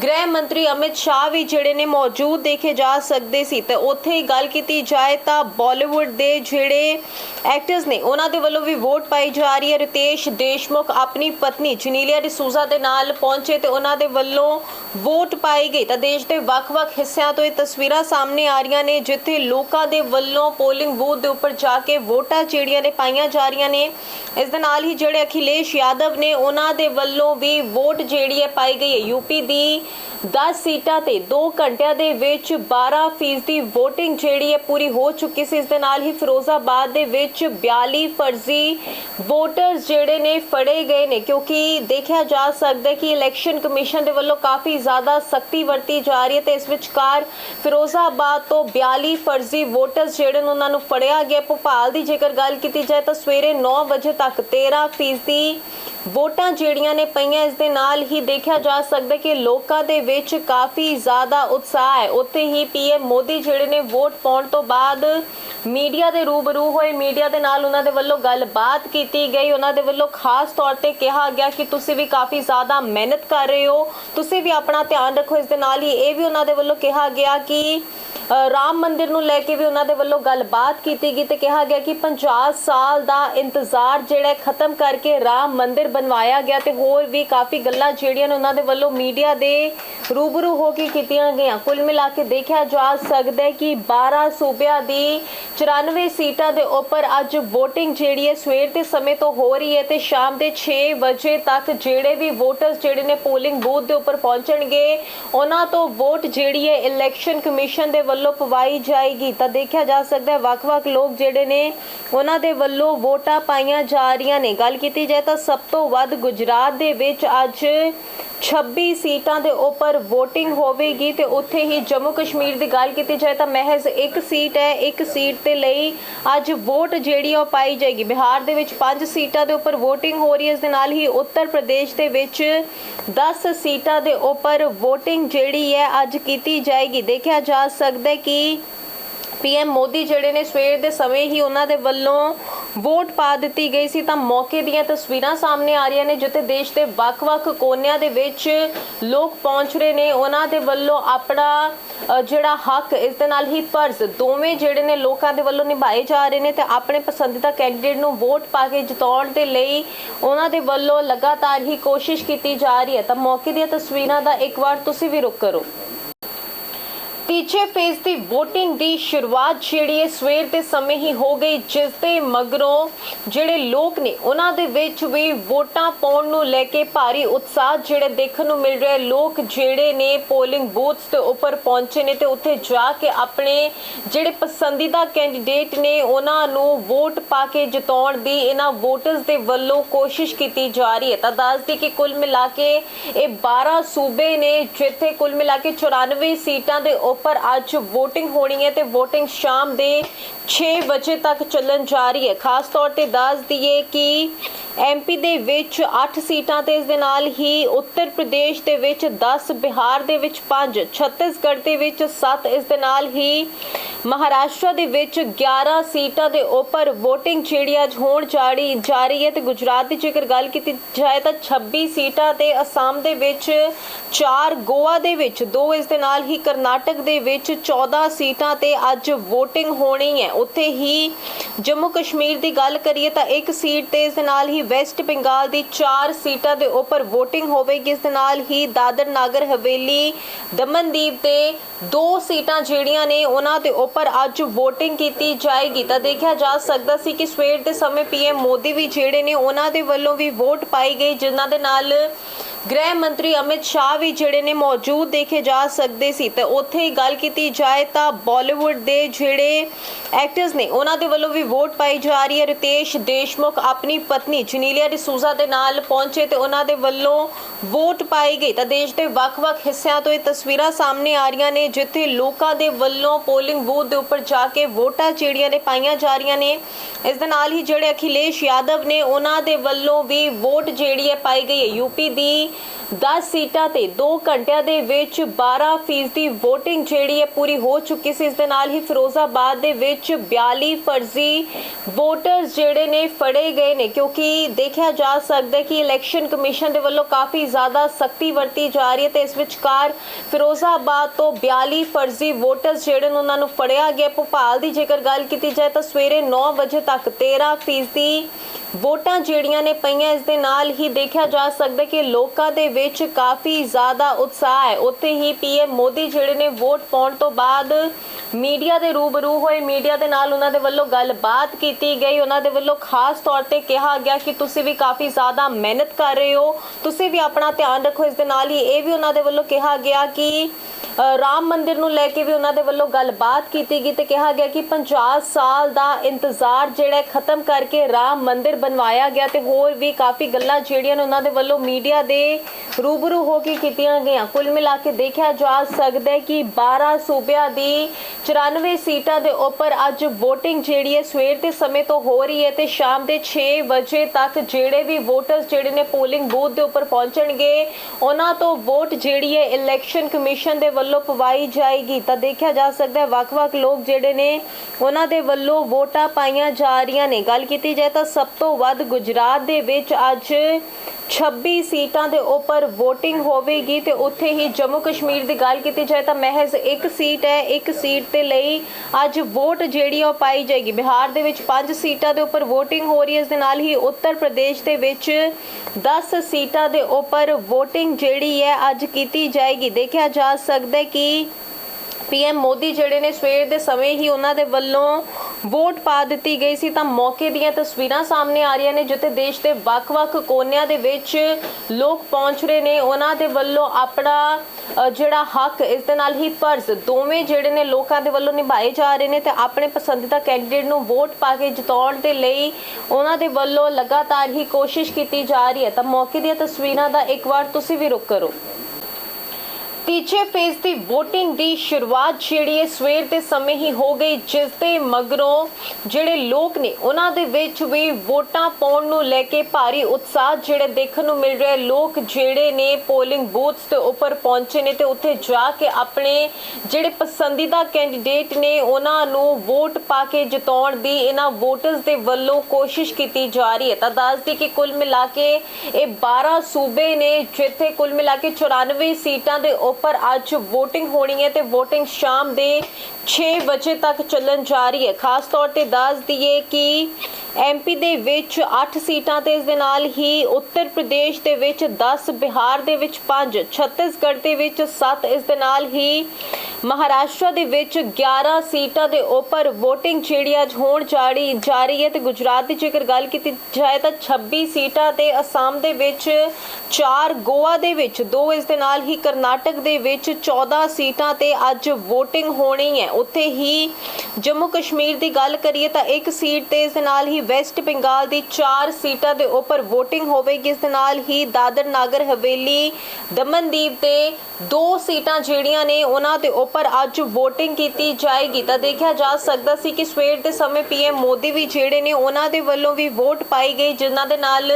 ਗ੍ਰਹਿ ਮੰਤਰੀ ਅਮਿਤ ਸ਼ਾਹ ਵੀ ਜਿਹੜੇ ਨੇ ਮੌਜੂਦ ਦੇਖੇ ਜਾ ਸਕਦੇ ਸੀ ਤੇ ਉੱਥੇ ਹੀ ਗੱਲ ਕੀਤੀ ਜਾਏ ਤਾਂ ਬਾਲੀਵੁੱਡ ਦੇ ਜਿਹੜੇ ਐਕਟਰਸ ਨੇ, ਉਹਨਾਂ ਦੇ ਵੱਲੋਂ ਵੀ ਵੋਟ ਪਾਈ ਜਾ ਰਹੀ ਹੈ। ਰਿਤੇਸ਼ ਦੇਸ਼ਮੁਖ ਆਪਣੀ ਪਤਨੀ ਜਨੀਲੀਆ ਡਿਸੂਜ਼ਾ ਦੇ ਨਾਲ ਪਹੁੰਚੇ ਤੇ ਉਹਨਾਂ ਦੇ ਵੱਲੋਂ ਵੋਟ ਪਾਈ ਗਈ। ਤਾਂ ਦੇਸ਼ ਦੇ ਵੱਖ-ਵੱਖ ਹਿੱਸਿਆਂ ਤੋਂ ਇਹ ਤਸਵੀਰਾਂ ਸਾਹਮਣੇ ਆ ਰਹੀਆਂ ਨੇ, ਜਿੱਥੇ ਲੋਕਾਂ ਦੇ ਵੱਲੋਂ ਪੋਲਿੰਗ ਬੂਥ ਦੇ ਉੱਪਰ ਜਾ ਕੇ ਵੋਟਾਂ ਜਿਹੜੀਆਂ ਨੇ ਪਾਈਆਂ ਜਾ ਰਹੀਆਂ ਨੇ। ਇਸ ਦੇ ਨਾਲ ਹੀ ਜਿਹੜੇ ਅਖਿਲੇਸ਼ ਯਾਦਵ ਨੇ, ਉਹਨਾਂ ਦੇ ਵੱਲੋਂ ਵੀ ਵੋਟ ਜਿਹੜੀ ਹੈ ਪਾਈ ਗਈ ਹੈ। ਯੂਪੀ ਦੀ 10 ਸੀਟਾਂ ਤੇ 2 ਘੰਟਿਆਂ ਦੇ ਵਿੱਚ 12 ਫੀਸਦੀ VOTING ਜਿਹੜੀ ਹੈ ਪੂਰੀ ਹੋ ਚੁੱਕੀ ਸੀ। ਇਸ ਦੇ ਨਾਲ ਹੀ ਫਿਰੋਜ਼ਾਬਾਦ ਦੇ ਵਿੱਚ 42 ਫਰਜ਼ੀ ਵੋਟਰਸ ਜਿਹੜੇ ਨੇ ਫੜੇ ਗਏ ਨੇ, ਕਿਉਂਕਿ ਦੇਖਿਆ ਜਾ ਸਕਦਾ ਕਿ ਇਲੈਕਸ਼ਨ ਕਮਿਸ਼ਨ ਦੇ ਵੱਲੋਂ ਕਾਫੀ ਜ਼ਿਆਦਾ ਸਖਤੀ ਵਰਤੀ ਜਾ ਰਹੀ ਹੈ ਤੇ ਇਸ ਵਿਚਕਾਰ ਫਿਰੋਜ਼ਾਬਾਦ ਤੋਂ 42 ਫਰਜ਼ੀ ਵੋਟਰਸ ਜਿਹੜੇ ਨੇ ਉਹਨਾਂ ਨੂੰ ਫੜਿਆ ਗਿਆ। ਭੋਪਾਲ ਦੀ ਜੇਕਰ ਗੱਲ ਕੀਤੀ ਜਾਏ ਤਾਂ ਸਵੇਰੇ 9 ਵਜੇ ਤੱਕ 13 ਫੀਸਦੀ ਵੋਟਾਂ ਜਿਹੜੀਆਂ ਨੇ ਪਈਆਂ, ਇਸ ਦੇ ਨਾਲ ਹੀ ਦੇਖਿਆ ਜਾ ਸਕਦਾ ਕਿ ਲੋਕ ਦੇ ਵਿੱਚ ਕਾਫੀ ਜ਼ਿਆਦਾ ਉਤਸ਼ਾਹ ਹੈ। ਉੱਥੇ ਹੀ ਪੀਐਮ ਮੋਦੀ ਜਿਹੜੇ ਨੇ ਵੋਟ ਪਾਉਣ ਤੋਂ ਬਾਅਦ ਮੀਡੀਆ ਦੇ ਰੂਬਰੂ ਹੋਏ। ਮੀਡੀਆ ਦੇ ਨਾਲ ਉਹਨਾਂ ਦੇ ਵੱਲੋਂ ਗੱਲਬਾਤ ਕੀਤੀ ਗਈ। ਉਹਨਾਂ ਦੇ ਵੱਲੋਂ ਖਾਸ ਤੌਰ ਤੇ ਕਿਹਾ ਗਿਆ ਕਿ ਤੁਸੀਂ ਵੀ ਕਾਫੀ ਜ਼ਿਆਦਾ ਮਿਹਨਤ ਕਰ ਰਹੇ ਹੋ। ਤੁਸੀਂ ਵੀ ਆਪਣਾ ਧਿਆਨ ਰੱਖੋ। ਇਸ ਦੇ ਨਾਲ ਹੀ ਇਹ ਵੀ ਉਹਨਾਂ ਦੇ ਵੱਲੋਂ ਕਿਹਾ ਗਿਆ ਕਿ ਰਾਮ ਮੰਦਿਰ ਨੂੰ ਲੈ ਕੇ ਵੀ ਉਹਨਾਂ ਦੇ ਵੱਲੋਂ ਗੱਲਬਾਤ ਕੀਤੀ ਗਈ ਤੇ ਕਿਹਾ ਗਿਆ ਕਿ 50 ਸਾਲ ਦਾ ਇੰਤਜ਼ਾਰ ਜਿਹੜਾ ਖਤਮ ਕਰਕੇ ਰਾਮ ਮੰਦਿਰ ਬਣਵਾਇਆ ਗਿਆ ਤੇ ਹੋਰ ਵੀ ਕਾਫੀ ਗੱਲਾਂ ਜਿਹੜੀਆਂ ਨੇ ਉਹਨਾਂ ਦੇ ਵੱਲੋਂ ਮੀਡੀਆ ਦੇ ਰੂਬਰੂ ਹੋ ਕੇ ਕੀਤੀਆਂ ਗਈਆਂ। ਕੁੱਲ ਮਿਲਾ ਕੇ ਦੇਖਿਆ ਜਾ ਸਕਦਾ ਹੈ ਕਿ 12 ਸੂਬਿਆਂ ਦੀ 94 ਸੀਟਾਂ ਦੇ ਉੱਪਰ ਅੱਜ VOTING ਜਿਹੜੀ ਹੈ, ਸਵੇਰ ਦੇ ਸਮੇਂ ਤੋਂ ਹੋ ਰਹੀ ਹੈ ਤੇ ਸ਼ਾਮ ਦੇ 6 ਵਜੇ ਤੱਕ ਜਿਹੜੇ ਵੀ ਵੋਟਰਸ ਜਿਹੜੇ ਨੇ ਪੋਲਿੰਗ ਬੂਥ ਦੇ ਉੱਪਰ ਪਹੁੰਚਣਗੇ, ਉਹਨਾਂ ਤੋਂ ਵੋਟ ਜਿਹੜੀ ਹੈ, ਇਲੈਕਸ਼ਨ ਕਮਿਸ਼ਨ ਦੇ ਵੱਲੋਂ ਪਵਾਈ ਜਾਏਗੀ। ਤਾਂ ਦੇਖਿਆ ਜਾ ਸਕਦਾ ਹੈ ਵੱਖ-ਵੱਖ ਲੋਕ ਜਿਹੜੇ ਨੇ, ਉਹਨਾਂ ਦੇ ਵੱਲੋਂ ਵੋਟਾਂ ਪਾਈਆਂ ਜਾ ਰਹੀਆਂ ਨੇ। ਗੱਲ ਕੀਤੀ ਜਾਏ ਤਾਂ ਸਭ ਤੋਂ ਵੱਧ ਗੁਜਰਾਤ ਦੇ ਵਿੱਚ ਅੱਜ 26 ਸੀਟਾਂ ਦੇ ਉੱਪਰ VOTING ਹੋਵੇਗੀ ਤੇ ਉੱਥੇ ਹੀ ਜੰਮੂ ਕਸ਼ਮੀਰ ਦੀ ਗੱਲ ਕੀਤੀ ਜਾਏ ਤਾਂ ਮਹਿਜ਼ ਇੱਕ ਸੀਟ ਹੈ। ਇੱਕ ਸੀਟ ਤੇ ਲਈ ਅੱਜ ਵੋਟ ਜਿਹੜੀ ਉਹ ਪਾਈ ਜਾਏਗੀ। ਬਿਹਾਰ ਦੇ ਵਿੱਚ 5 ਸੀਟਾਂ ਦੇ ਉੱਪਰ VOTING ਹੋ ਰਹੀ ਹੈ। ਇਸ ਦੇ ਨਾਲ ਹੀ ਉੱਤਰ ਪ੍ਰਦੇਸ਼ ਦੇ ਵਿੱਚ 10 ਸੀਟਾਂ ਦੇ ਉੱਪਰ VOTING ਜਿਹੜੀ ਹੈ ਅੱਜ ਕੀਤੀ ਜਾਏਗੀ। ਦੇਖਿਆ ਜਾ ਸਕਦਾ ਹੈ ਕਿ ਪੀਐਮ ਮੋਦੀ ਜਿਹੜੇ ਨੇ ਸਵੇਰ ਦੇ ਸਮੇਂ ਹੀ ਉਹਨਾਂ ਦੇ ਵੱਲੋਂ ਵੋਟ ਪਾ ਦਿੱਤੀ ਗਈ ਸੀ, ਤਾਂ ਮੌਕੇ ਦੀਆਂ ਤਸਵੀਰਾਂ ਸਾਹਮਣੇ ਆ ਰਹੀਆਂ ਨੇ, ਜਿੱਥੇ ਦੇਸ਼ ਦੇ ਵੱਖ-ਵੱਖ ਕੋਨਿਆਂ ਦੇ ਵਿੱਚ ਲੋਕ ਪਹੁੰਚ ਰਹੇ ਨੇ। ਉਹਨਾਂ ਦੇ ਵੱਲੋਂ ਆਪਣਾ ਜਿਹੜਾ ਹੱਕ, ਇਸ ਦੇ ਨਾਲ ਹੀ ਫਰਜ਼ ਦੋਵੇਂ ਜਿਹੜੇ ਨੇ ਲੋਕਾਂ ਦੇ ਵੱਲੋਂ ਨਿਭਾਏ ਜਾ ਰਹੇ ਨੇ ਤੇ ਆਪਣੇ ਪਸੰਦੀਦਾ ਕੈਂਡੀਡੇਟ ਨੂੰ ਵੋਟ ਪਾ ਕੇ ਜਿਤਾਉਣ ਦੇ ਲਈ ਉਹਨਾਂ ਦੇ ਵੱਲੋਂ ਲਗਾਤਾਰ ਹੀ ਕੋਸ਼ਿਸ਼ ਕੀਤੀ ਜਾ ਰਹੀ ਹੈ। ਤਾਂ ਮੌਕੇ ਦੀਆਂ ਤਸਵੀਰਾਂ ਦਾ ਇੱਕ ਵਾਰ ਤੁਸੀਂ ਵੀ ਰੁਕ ਕਰੋ। ਤੀਜੇ ਫੇਜ਼ ਦੀ VOTING ਦੀ ਸ਼ੁਰੂਆਤ ਜਿਹੜੀ ਹੈ ਸਵੇਰ ਦੇ ਸਮੇਂ ਹੀ ਹੋ ਗਈ, ਜਿਸ ਦੇ ਮਗਰੋਂ ਜਿਹੜੇ ਲੋਕ ਨੇ ਉਹਨਾਂ ਦੇ ਵਿੱਚ ਵੀ ਵੋਟਾਂ ਪਾਉਣ ਨੂੰ ਲੈ ਕੇ ਭਾਰੀ ਉਤਸ਼ਾਹ ਜਿਹੜੇ ਦੇਖਣ ਨੂੰ ਮਿਲ ਰਿਹਾ ਲੋਕ ਜਿਹੜੇ ਨੇ ਪੋਲਿੰਗ ਬੂਥਸ ਦੇ ਉੱਪਰ ਪਹੁੰਚੇ ਨੇ ਤੇ ਉੱਥੇ ਜਾ ਕੇ ਆਪਣੇ ਜਿਹੜੇ ਪਸੰਦੀਦਾ ਕੈਂਡੀਡੇਟ ਨੇ ਉਹਨਾਂ ਨੂੰ ਵੋਟ ਪਾ ਕੇ ਜਿਤਾਉਣ ਦੀ ਇਹਨਾਂ ਵੋਟਰਸ ਦੇ ਵੱਲੋਂ ਕੋਸ਼ਿਸ਼ ਕੀਤੀ ਜਾ ਰਹੀ ਹੈ। ਤਾਂ ਦੱਸਦੀ ਕਿ ਕੁੱਲ ਮਿਲਾ ਕੇ ਇਹ 12 ਸੂਬੇ ਨੇ, ਜਿੱਥੇ ਕੁੱਲ ਮਿਲਾ ਕੇ 94 ਸੀਟਾਂ ਦੇ ਉੱਪਰ ਅੱਜ VOTING ਹੋਣੀ ਹੈ ਤੇ VOTING ਸ਼ਾਮ ਦੇ 6 ਵਜੇ ਤੱਕ ਚੱਲਣ ਜਾ ਰਹੀ ਹੈ। ਖਾਸ ਤੌਰ ਤੇ ਦੱਸ ਦਈਏ ਕਿ ਐਮਪੀ ਦੇ ਵਿੱਚ 8 ਸੀਟਾਂ ਤੇ ਇਸ ਦੇ ਨਾਲ ਹੀ ਉੱਤਰ ਪ੍ਰਦੇਸ਼ ਦੇ ਵਿੱਚ 10 ਬਿਹਾਰ ਦੇ ਵਿੱਚ 5 ਛੱਤੀਸਗੜ੍ਹ ਦੇ ਵਿੱਚ 7 ਇਸ ਦੇ ਨਾਲ ਹੀ ਮਹਾਰਾਸ਼ਟਰ ਦੇ ਵਿੱਚ 11 ਸੀਟਾਂ ਦੇ ਉੱਪਰ VOTING ਜਿਹੜੀ ਅੱਜ ਹੋਣ ਜਾਰੀ ਜਾ ਰਹੀ ਹੈ ਤੇ ਗੁਜਰਾਤ ਦੀ ਜੇਕਰ ਗੱਲ ਕੀਤੀ ਜਾਏ ਤਾਂ 26 ਸੀਟਾਂ ਤੇ ਅਸਾਮ ਦੇ ਵਿੱਚ 4 ਗੋਆ ਦੇ ਵਿੱਚ 2 ਇਸ ਦੇ ਨਾਲ ਹੀ ਕਰਨਾਟਕ ਦੇ ਵਿੱਚ 14 ਸੀਟਾਂ ਤੇ ਅੱਜ VOTING ਹੋਣੀ ਹੈ। ਉੱਥੇ ਹੀ ਜੰਮੂ ਕਸ਼ਮੀਰ ਦੀ ਗੱਲ ਕਰੀਏ ਤਾਂ ਇੱਕ ਸੀਟ ਤੇ ਇਸ ਦੇ ਨਾਲ ਹੀ ਵੈਸਟ ਬੰਗਾਲ ਦੀ 4 ਸੀਟਾਂ ਦੇ ਉੱਪਰ VOTING ਹੋਵੇਗੀ। ਇਸ ਦੇ ਨਾਲ ਹੀ ਦਾਦਰ ਨਾਗਰ ਹਵੇਲੀ, ਦਮਨਦੀਪ 'ਤੇ ਦੋ ਸੀਟਾਂ ਜਿਹੜੀਆਂ ਨੇ ਉਹਨਾਂ ਦੇ ਉੱਪਰ ਅੱਜ VOTING ਕੀਤੀ ਜਾਏਗੀ। ਤਾਂ ਦੇਖਿਆ ਜਾ ਸਕਦਾ ਸੀ ਕਿ ਸਵੇਰ ਦੇ ਸਮੇਂ ਪੀਐਮ ਮੋਦੀ ਵੀ ਜਿਹੜੇ ਨੇ ਉਹਨਾਂ ਦੇ ਵੱਲੋਂ ਵੀ ਵੋਟ ਪਾਈ ਗਈ, ਜਿਨ੍ਹਾਂ ਦੇ ਨਾਲ ਗ੍ਰਹਿ ਮੰਤਰੀ ਅਮਿਤ ਸ਼ਾਹ ਵੀ ਜਿਹੜੇ ਨੇ ਮੌਜੂਦ ਦੇਖੇ ਜਾ ਸਕਦੇ ਸੀ ਤੇ ਉੱਥੇ ਹੀ ਗੱਲ ਕੀਤੀ ਜਾਏ ਤਾਂ ਬਾਲੀਵੁੱਡ ਦੇ ਜਿਹੜੇ ਐਕਟਰਸ ਨੇ, ਉਹਨਾਂ ਦੇ ਵੱਲੋਂ ਵੀ ਵੋਟ ਪਾਈ ਜਾ ਰਹੀ ਹੈ। ਰਿਤੇਸ਼ ਦੇਸ਼ਮੁਖ ਆਪਣੀ ਪਤਨੀ ਜਨੀਲੀਆ ਡਿਸੂਜ਼ਾ ਦੇ ਨਾਲ ਪਹੁੰਚੇ ਤੇ ਉਹਨਾਂ ਦੇ ਵੱਲੋਂ ਵੋਟ ਪਾਈ ਗਈ। ਤਾਂ ਦੇਸ਼ ਦੇ ਵੱਖ-ਵੱਖ ਹਿੱਸਿਆਂ ਤੋਂ ਇਹ ਤਸਵੀਰਾਂ ਸਾਹਮਣੇ ਆ ਰਹੀਆਂ ਨੇ, ਜਿੱਥੇ ਲੋਕਾਂ ਦੇ ਵੱਲੋਂ ਪੋਲਿੰਗ ਬੂਥ ਦੇ ਉੱਪਰ ਜਾ ਕੇ ਵੋਟਾਂ ਜਿਹੜੀਆਂ ਨੇ ਪਾਈਆਂ ਜਾ ਰਹੀਆਂ ਨੇ। ਇਸ ਦੇ ਨਾਲ ਹੀ ਜਿਹੜੇ ਅਖਿਲੇਸ਼ ਯਾਦਵ ਨੇ, ਉਹਨਾਂ ਦੇ ਵੱਲੋਂ ਵੀ ਵੋਟ ਜਿਹੜੀ ਹੈ ਪਾਈ ਗਈ ਹੈ। ਯੂਪੀ ਦੀ 10 ਸੀਟਾਂ ਤੇ 2 ਘੰਟਿਆਂ ਦੇ ਵਿੱਚ 12% ਫੀਸਦੀ VOTING ਜਿਹੜੀ ਹੈ ਪੂਰੀ ਹੋ ਚੁੱਕੀ ਸੀ। ਇਸ ਦੇ ਨਾਲ ਹੀ ਫਿਰੋਜ਼ਾਬਾਦ ਦੇ ਵਿੱਚ 42 ਫਰਜ਼ੀ ਵੋਟਰਸ ਜਿਹੜੇ ਨੇ ਫੜੇ ਗਏ ਨੇ, ਕਿਉਂਕਿ ਦੇਖਿਆ ਜਾ ਸਕਦਾ ਹੈ ਕਿ ਇਲੈਕਸ਼ਨ ਕਮਿਸ਼ਨ ਦੇ ਵੱਲੋਂ ਕਾਫੀ ਜ਼ਿਆਦਾ ਸਖਤੀ ਵਰਤੀ ਜਾ ਰਹੀ ਹੈ ਤੇ ਇਸ ਵਿਚਕਾਰ ਫਿਰੋਜ਼ਾਬਾਦ ਤੋਂ 42 ਫਰਜ਼ੀ ਵੋਟਰਸ ਜਿਹੜੇ ਨੇ ਉਹਨਾਂ ਨੂੰ ਫੜਿਆ ਗਿਆ। ਭੋਪਾਲ ਦੀ ਜੇਕਰ ਗੱਲ ਕੀਤੀ ਜਾਏ ਤਾਂ ਸਵੇਰੇ 9 ਵਜੇ ਤੱਕ 13% ਫੀਸਦੀ ਵੋਟਾਂ ਜਿਹੜੀਆਂ ਨੇ ਪਈਆਂ, ਇਸ ਦੇ ਨਾਲ ਹੀ ਦੇਖਿਆ ਜਾ ਸਕਦਾ ਕਿ ਲੋਕਾਂ ਦੇ ਵਿੱਚ ਕਾਫੀ ਜ਼ਿਆਦਾ ਉਤਸ਼ਾਹ ਹੈ। ਉੱਥੇ ਹੀ ਪੀਐਮ ਮੋਦੀ ਜਿਹੜੇ ਨੇ ਵੋਟ ਪਾਉਣ ਤੋਂ ਬਾਅਦ ਮੀਡੀਆ ਦੇ ਰੂਬਰੂ ਹੋਏ। ਮੀਡੀਆ ਦੇ ਨਾਲ ਉਹਨਾਂ ਦੇ ਵੱਲੋਂ ਗੱਲਬਾਤ ਕੀਤੀ ਗਈ। ਉਹਨਾਂ ਦੇ ਵੱਲੋਂ ਖਾਸ ਤੌਰ ਤੇ ਕਿਹਾ ਗਿਆ ਕਿ ਤੁਸੀਂ ਵੀ ਕਾਫੀ ਜ਼ਿਆਦਾ ਮਿਹਨਤ ਕਰ ਰਹੇ ਹੋ। ਤੁਸੀਂ ਵੀ ਆਪਣਾ ਧਿਆਨ ਰੱਖੋ। ਇਸ ਦੇ ਨਾਲ ਹੀ ਇਹ ਵੀ ਉਹਨਾਂ ਦੇ ਵੱਲੋਂ ਕਿਹਾ ਗਿਆ ਕਿ ਰਾਮ ਮੰਦਿਰ ਨੂੰ ਲੈ ਕੇ ਵੀ ਉਹਨਾਂ ਦੇ ਵੱਲੋਂ ਗੱਲਬਾਤ ਕੀਤੀ ਗਈ ਤੇ ਕਿਹਾ ਗਿਆ ਕਿ 50 ਸਾਲ ਦਾ ਇੰਤਜ਼ਾਰ ਜਿਹੜਾ ਖਤਮ ਕਰਕੇ ਰਾਮ ਮੰਦਿਰ ਬਣਵਾਇਆ ਗਿਆ ਤੇ ਹੋਰ ਵੀ ਕਾਫੀ ਗੱਲਾਂ ਜਿਹੜੀਆਂ ਨੇ ਉਹਨਾਂ ਦੇ ਵੱਲੋਂ ਮੀਡੀਆ ਦੇ ਰੂਬਰੂ ਹੋ ਕੇ ਕੀਤੀਆਂ ਗਈਆਂ। ਕੁੱਲ ਮਿਲਾ ਕੇ ਦੇਖਿਆ ਜਾ ਸਕਦਾ ਹੈ ਕਿ 12 ਸੂਬਿਆਂ ਦੀ 94 ਸੀਟਾਂ ਦੇ ਉੱਪਰ ਅੱਜ VOTING ਜਿਹੜੀ ਹੈ ਸਵੇਰ ਦੇ ਸਮੇਂ ਤੋਂ ਹੋ ਰਹੀ ਹੈ ਤੇ ਸ਼ਾਮ ਦੇ 6 ਵਜੇ ਤੱਕ ਜਿਹੜੇ ਵੀ ਵੋਟਰਸ ਜਿਹੜੇ ਨੇ ਪੋਲਿੰਗ ਬੂਥ ਦੇ ਉੱਪਰ ਪਹੁੰਚਣਗੇ, ਉਹਨਾਂ ਤੋਂ ਵੋਟ ਜਿਹੜੀ ਹੈ ਇਲੈਕਸ਼ਨ ਕਮਿਸ਼ਨ ਦੇ ਵੱਲੋਂ ਪਵਾਈ ਜਾਏਗੀ। ਤਾਂ ਦੇਖਿਆ ਜਾ ਸਕਦਾ ਹੈ ਵੱਖ-ਵੱਖ ਲੋਕ ਜਿਹੜੇ ਨੇ, ਉਹਨਾਂ ਦੇ ਵੱਲੋਂ ਵੋਟਾਂ ਪਾਈਆਂ ਜਾ ਰਹੀਆਂ ਨੇ। ਗੱਲ ਕੀਤੀ ਜਾਏ ਤਾਂ ਸਭ ਤੋਂ ਵੱਧ ਗੁਜਰਾਤ ਦੇ ਵਿੱਚ ਅੱਜ 26 ਸੀਟਾਂ ਦੇ ਉੱਪਰ VOTING ਹੋਵੇਗੀ ਤੇ ਉੱਥੇ ਹੀ ਜੰਮੂ ਕਸ਼ਮੀਰ ਦੀ ਗੱਲ ਕੀਤੀ ਜਾਏ ਤਾਂ ਮਹਿਜ਼ ਇੱਕ ਸੀਟ ਹੈ, ਇੱਕ ਸੀਟ ਦੇ ਲਈ ਅੱਜ ਵੋਟ ਜਿਹੜੀ ਉਹ ਪਾਈ ਜਾਏਗੀ। ਬਿਹਾਰ ਦੇ ਵਿੱਚ 5 ਸੀਟਾਂ ਦੇ ਉੱਪਰ VOTING ਹੋ ਰਹੀ ਹੈ, ਇਸ ਦੇ ਨਾਲ ਹੀ ਉੱਤਰ ਪ੍ਰਦੇਸ਼ ਦੇ ਵਿੱਚ 10 ਸੀਟਾਂ ਦੇ ਉੱਪਰ VOTING ਜਿਹੜੀ ਹੈ ਅੱਜ ਕੀਤੀ ਜਾਏਗੀ। ਦੇਖਿਆ ਜਾ ਸਕਦਾ ਹੈ ਕਿ ਪੀਐਮ ਮੋਦੀ ਜਿਹੜੇ ਨੇ ਸਵੇਰ ਦੇ ਸਮੇਂ ਹੀ ਉਹਨਾਂ ਦੇ ਵੱਲੋਂ ਵੋਟ ਪਾ ਦਿੱਤੀ ਗਈ ਸੀ ਤਾਂ ਮੌਕੇ ਦੀਆਂ ਤਸਵੀਰਾਂ ਸਾਹਮਣੇ ਆ ਰਹੀਆਂ ਨੇ, ਜਿੱਥੇ ਦੇਸ਼ ਦੇ ਵੱਖ-ਵੱਖ ਕੋਨਿਆਂ ਦੇ ਵਿੱਚ ਲੋਕ ਪਹੁੰਚ ਰਹੇ ਨੇ। ਉਹਨਾਂ ਦੇ ਵੱਲੋਂ ਆਪਣਾ ਜਿਹੜਾ ਹੱਕ, ਇਸ ਦੇ ਨਾਲ ਹੀ ਫਰਜ਼ ਦੋਵੇਂ ਜਿਹੜੇ ਨੇ ਲੋਕਾਂ ਦੇ ਵੱਲੋਂ ਨਿਭਾਏ ਜਾ ਰਹੇ ਨੇ ਤੇ ਆਪਣੇ ਪਸੰਦੀਦਾ ਕੈਂਡੀਡੇਟ ਨੂੰ ਵੋਟ ਪਾ ਕੇ ਜਿਤਾਉਣ ਦੇ ਲਈ ਉਹਨਾਂ ਦੇ ਵੱਲੋਂ ਲਗਾਤਾਰ ਹੀ ਕੋਸ਼ਿਸ਼ ਕੀਤੀ ਜਾ ਰਹੀ ਹੈ। ਤਾਂ ਮੌਕੇ ਦੀਆਂ ਤਸਵੀਰਾਂ ਦਾ ਇੱਕ ਵਾਰ ਤੁਸੀਂ ਵੀ ਰੁਕ ਕਰੋ। ਤੀਜੇ ਫੇਜ਼ ਦੀ VOTING ਦੀ ਸ਼ੁਰੂਆਤ ਜਿਹੜੀ ਹੈ ਸਵੇਰ ਦੇ ਸਮੇਂ ਹੀ ਹੋ ਗਈ, ਜਿਸ ਦੇ ਮਗਰੋਂ ਜਿਹੜੇ ਲੋਕ ਨੇ, ਉਹਨਾਂ ਦੇ ਵਿੱਚ ਵੀ ਵੋਟਾਂ ਪਾਉਣ ਨੂੰ ਲੈ ਕੇ ਭਾਰੀ ਉਤਸ਼ਾਹ ਜਿਹੜੇ ਦੇਖਣ ਨੂੰ ਮਿਲ ਰਿਹਾ ਲੋਕ ਜਿਹੜੇ ਨੇ ਪੋਲਿੰਗ ਬੂਥਸ ਦੇ ਉੱਪਰ ਪਹੁੰਚੇ ਨੇ ਤੇ ਉੱਥੇ ਜਾ ਕੇ ਆਪਣੇ ਜਿਹੜੇ ਪਸੰਦੀਦਾ ਕੈਂਡੀਡੇਟ ਨੇ, ਉਹਨਾਂ ਨੂੰ ਵੋਟ ਪਾ ਕੇ ਜਿਤਾਉਣ ਦੀ ਇਹਨਾਂ ਵੋਟਰਸ ਦੇ ਵੱਲੋਂ ਕੋਸ਼ਿਸ਼ ਕੀਤੀ ਜਾ ਰਹੀ ਹੈ। ਤਾਂ ਦੱਸਦੀ ਕਿ ਕੁੱਲ ਮਿਲਾ ਕੇ ਇਹ 12 ਸੂਬੇ ਨੇ, ਜਿੱਥੇ ਕੁੱਲ ਮਿਲਾ ਕੇ 94 ਸੀਟਾਂ ਦੇ ਉੱਪਰ ਅੱਜ VOTING ਹੋਣੀ ਹੈ ਤੇ VOTING ਸ਼ਾਮ ਦੇ 6 ਵਜੇ ਤੱਕ ਚੱਲਣ ਜਾ ਰਹੀ ਹੈ। ਖਾਸ ਤੌਰ ਤੇ ਦੱਸ ਦਈਏ ਕਿ ਐਮਪੀ ਦੇ ਵਿੱਚ 8 ਸੀਟਾਂ ਤੇ ਇਸ ਦੇ ਨਾਲ ਹੀ ਉੱਤਰ ਪ੍ਰਦੇਸ਼ ਦੇ ਵਿੱਚ 10 ਬਿਹਾਰ ਦੇ ਵਿੱਚ 5 ਛੱਤੀਸਗੜ੍ਹ ਦੇ ਵਿੱਚ 7 ਇਸ ਦੇ ਨਾਲ ਹੀ ਮਹਾਰਾਸ਼ਟਰ ਦੇ ਵਿੱਚ 11 ਸੀਟਾਂ ਦੇ ਉੱਪਰ VOTING ਜਿਹੜੀ ਅੱਜ ਹੋਣ ਜਾ ਰਹੀ ਜਾ ਰਹੀ ਹੈ ਤੇ ਗੁਜਰਾਤ ਦੀ ਜੇਕਰ ਗੱਲ ਕੀਤੀ ਜਾਏ ਤਾਂ 26 ਸੀਟਾਂ ਤੇ ਅਸਾਮ ਦੇ ਵਿੱਚ 4 ਗੋਆ ਦੇ ਵਿੱਚ 2 ਇਸ ਦੇ ਨਾਲ ਹੀ ਕਰਨਾਟਕ ਦੇ ਵਿੱਚ 14 ਸੀਟਾਂ ਤੇ ਅੱਜ VOTING ਹੋਣੀ ਹੈ। ਉੱਥੇ ਹੀ ਜੰਮੂ ਕਸ਼ਮੀਰ ਦੀ ਗੱਲ ਕਰੀਏ ਤਾਂ ਇੱਕ ਸੀਟ ਤੇ ਇਸ ਦੇ ਨਾਲ ਹੀ ਵੈਸਟ ਬੰਗਾਲ ਦੀ 4 ਸੀਟਾਂ ਦੇ ਉੱਪਰ VOTING ਹੋਵੇਗੀ। ਇਸ ਦੇ ਨਾਲ ਹੀ ਦਾਦਰ ਨਾਗਰ ਹਵੇਲੀ, ਦਮਨਦੀਪ ਦੇ ਦੋ ਸੀਟਾਂ ਜਿਹੜੀਆਂ ਨੇ ਉਹਨਾਂ ਦੇ ਉੱਪਰ ਅੱਜ VOTING ਕੀਤੀ ਜਾਏਗੀ ਤਾਂ ਦੇਖਿਆ ਜਾ ਸਕਦਾ ਸੀ ਕਿ ਸਵੇਰ ਦੇ ਸਮੇਂ ਪੀਐਮ ਮੋਦੀ ਵੀ ਜਿਹੜੇ ਨੇ ਉਹਨਾਂ ਦੇ ਵੱਲੋਂ ਵੀ ਵੋਟ ਪਾਈ ਗਈ, ਜਿਨ੍ਹਾਂ ਦੇ ਨਾਲ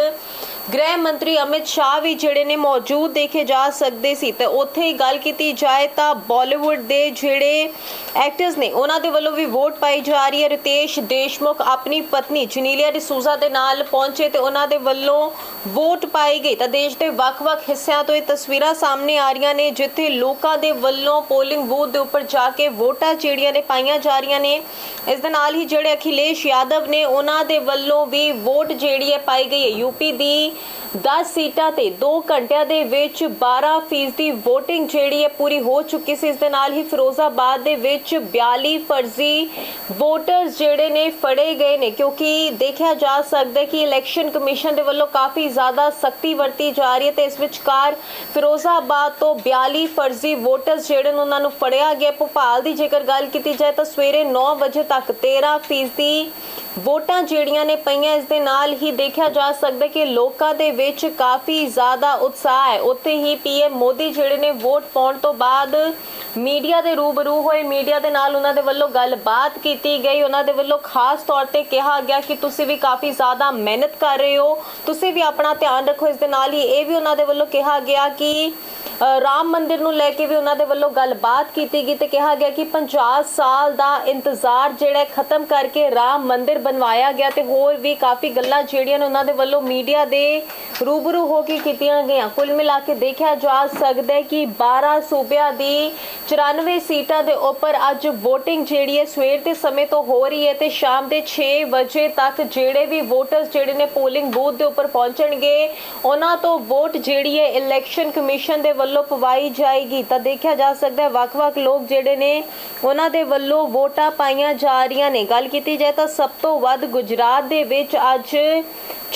ਗ੍ਰਹਿ ਮੰਤਰੀ ਅਮਿਤ ਸ਼ਾਹ ਵੀ ਜਿਹੜੇ ਨੇ ਮੌਜੂਦ ਦੇਖੇ ਜਾ ਸਕਦੇ ਸੀ ਤੇ ਉੱਥੇ ਹੀ ਗੱਲ ਕੀਤੀ ਜਾਏ ਤਾਂ ਬਾਲੀਵੁੱਡ ਦੇ ਜਿਹੜੇ ਐਕਟਰਸ ਨੇ, ਉਹਨਾਂ ਦੇ ਵੱਲੋਂ ਵੀ ਵੋਟ ਪਾਈ ਜਾ ਰਹੀ ਹੈ। ਰਿਤੇਸ਼ ਦੇਸ਼ਮੁਖ ਆਪਣੀ ਪਤਨੀ ਜਨੀਲੀਆ ਡਿਸੂਜ਼ਾ ਦੇ ਨਾਲ ਪਹੁੰਚੇ ਤੇ ਉਹਨਾਂ ਦੇ ਵੱਲੋਂ ਵੋਟ ਪਾਈ ਗਈ। ਤਾਂ ਦੇਸ਼ ਦੇ ਵੱਖ-ਵੱਖ ਹਿੱਸਿਆਂ ਤੋਂ ਇਹ ਤਸਵੀਰਾਂ ਸਾਹਮਣੇ ਆ ਰਹੀਆਂ ਨੇ, ਜਿੱਥੇ ਲੋਕਾਂ ਦੇ ਵੱਲੋਂ ਪੋਲਿੰਗ ਬੂਥ ਦੇ ਉੱਪਰ ਜਾ ਕੇ ਵੋਟਾਂ ਜਿਹੜੀਆਂ ਨੇ ਪਾਈਆਂ ਜਾ ਰਹੀਆਂ ਨੇ। ਇਸ ਦੇ ਨਾਲ ਹੀ ਜਿਹੜੇ ਅਖਿਲੇਸ਼ ਯਾਦਵ ਨੇ, ਉਹਨਾਂ ਦੇ ਵੱਲੋਂ ਵੀ ਵੋਟ ਜਿਹੜੀ ਹੈ ਪਾਈ ਗਈ ਹੈ। ਯੂਪੀ ਦੀ 10 ਸੀਟਾਂ ਤੇ 2 ਘੰਟਿਆਂ ਦੇ ਵਿੱਚ 12% ਫੀਸਦੀ VOTING ਜਿਹੜੀ ਹੈ ਪੂਰੀ ਹੋ ਚੁੱਕੀ ਸੀ। ਇਸ ਦੇ ਨਾਲ ਹੀ ਫਿਰੋਜ਼ਾਬਾਦ ਦੇ ਵਿੱਚ 42 ਫਰਜ਼ੀ ਵੋਟਰਸ ਜਿਹੜੇ ਨੇ ਫੜੇ ਗਏ ਨੇ, ਕਿਉਂਕਿ ਦੇਖਿਆ ਜਾ ਸਕਦਾ ਕਿ ਇਲੈਕਸ਼ਨ ਕਮਿਸ਼ਨ ਦੇ ਵੱਲੋਂ ਕਾਫੀ ਜ਼ਿਆਦਾ ਸਖਤੀ ਵਰਤੀ ਜਾ ਰਹੀ ਹੈ ਤੇ ਇਸ ਵਿਚਕਾਰ ਫਿਰੋਜ਼ਾਬਾਦ ਤੋਂ 42 ਫਰਜ਼ੀ ਵੋਟਰਸ ਜਿਹੜੇ ਨੇ ਉਹਨਾਂ ਨੂੰ ਫੜਿਆ ਗਿਆ। ਭੋਪਾਲ ਦੀ ਜੇਕਰ ਗੱਲ ਕੀਤੀ ਜਾਏ ਤਾਂ ਸਵੇਰੇ 9 ਵਜੇ ਤੱਕ 13% ਫੀਸਦੀ ਵੋਟਾਂ ਜਿਹੜੀਆਂ ਨੇ ਪਈਆਂ, ਇਸ ਦੇ ਨਾਲ ਹੀ ਦੇਖਿਆ ਜਾ ਸਕਦਾ ਕਿ ਲੋਕਾਂ ਦੇ ਵਿੱਚ ਕਾਫੀ ਜ਼ਿਆਦਾ ਉਤਸ਼ਾਹ ਹੈ। ਉੱਥੇ ਹੀ ਪੀਐਮ ਮੋਦੀ ਜਿਹੜੇ ਨੇ ਵੋਟ ਪਾਉਣ ਤੋਂ ਬਾਅਦ ਮੀਡੀਆ ਦੇ ਰੂਬਰੂ ਹੋਏ। ਮੀਡੀਆ ਦੇ ਨਾਲ ਉਹਨਾਂ ਦੇ ਵੱਲੋਂ ਗੱਲਬਾਤ ਕੀਤੀ ਗਈ। ਉਹਨਾਂ ਦੇ ਵੱਲੋਂ ਖਾਸ ਤੌਰ ਤੇ ਕਿਹਾ ਗਿਆ ਕਿ ਤੁਸੀਂ ਵੀ ਕਾਫੀ ਜ਼ਿਆਦਾ ਮਿਹਨਤ ਕਰ ਰਹੇ ਹੋ। ਤੁਸੀਂ ਵੀ ਆਪਣਾ ਧਿਆਨ ਰੱਖੋ। ਇਸ ਦੇ ਨਾਲ ਹੀ ਇਹ ਵੀ ਉਹਨਾਂ ਦੇ ਵੱਲੋਂ ਕਿਹਾ ਗਿਆ ਕਿ ਰਾਮ ਮੰਦਿਰ ਨੂੰ ਲੈ ਕੇ ਵੀ ਉਹਨਾਂ ਦੇ ਵੱਲੋਂ ਗੱਲਬਾਤ ਕੀਤੀ ਗਈ ਤੇ ਕਿਹਾ ਗਿਆ ਕਿ 50 ਸਾਲ ਦਾ ਇੰਤਜ਼ਾਰ ਜਿਹੜਾ ਖਤਮ ਕਰਕੇ ਰਾਮ ਮੰਦਿਰ ਬਣਵਾਇਆ ਗਿਆ ਤੇ ਹੋਰ ਵੀ ਕਾਫੀ ਗੱਲਾਂ ਜਿਹੜੀਆਂ ਨੇ ਉਹਨਾਂ ਦੇ ਵੱਲੋਂ ਮੀਡੀਆ ਦੇ ਰੂਬਰੂ ਹੋ ਕੇ ਕੀਤੀਆਂ ਗਈਆਂ। ਕੁੱਲ ਮਿਲਾ ਕੇ ਦੇਖਿਆ ਜਾ ਸਕਦਾ ਹੈ ਕਿ 12 ਸੂਬਿਆਂ ਦੀ 94 ਸੀਟਾਂ ਦੇ ਉੱਪਰ ਅੱਜ VOTING ਜਿਹੜੀ ਹੈ ਸਵੇਰ ਦੇ ਸਮੇਂ ਤੋਂ ਹੋ ਰਹੀ ਹੈ ਤੇ ਸ਼ਾਮ ਦੇ 6 ਵਜੇ ਤੱਕ ਜਿਹੜੇ ਵੀ ਵੋਟਰਸ ਜਿਹੜੇ ਨੇ ਪੋਲਿੰਗ ਬੂਥ ਦੇ ਉੱਪਰ ਪਹੁੰਚਣਗੇ, ਉਹਨਾਂ ਤੋਂ ਵੋਟ ਜਿਹੜੀ ਹੈ ਇਲੈਕਸ਼ਨ ਕਮਿਸ਼ਨ ਦੇ ਵੱਲੋਂ ਪਵਾਈ ਜਾਏਗੀ। ਤਾਂ ਦੇਖਿਆ ਜਾ ਸਕਦਾ ਹੈ ਵੱਖ-ਵੱਖ ਲੋਕ ਜਿਹੜੇ ਨੇ, ਉਹਨਾਂ ਦੇ ਵੱਲੋਂ ਵੋਟਾਂ ਪਾਈਆਂ ਜਾ ਰਹੀਆਂ ਨੇ। ਗੱਲ ਕੀਤੀ ਜਾਏ ਤਾਂ ਸਭ ਤੋਂ ਵੱਧ ਗੁਜਰਾਤ ਦੇ ਵਿੱਚ ਅੱਜ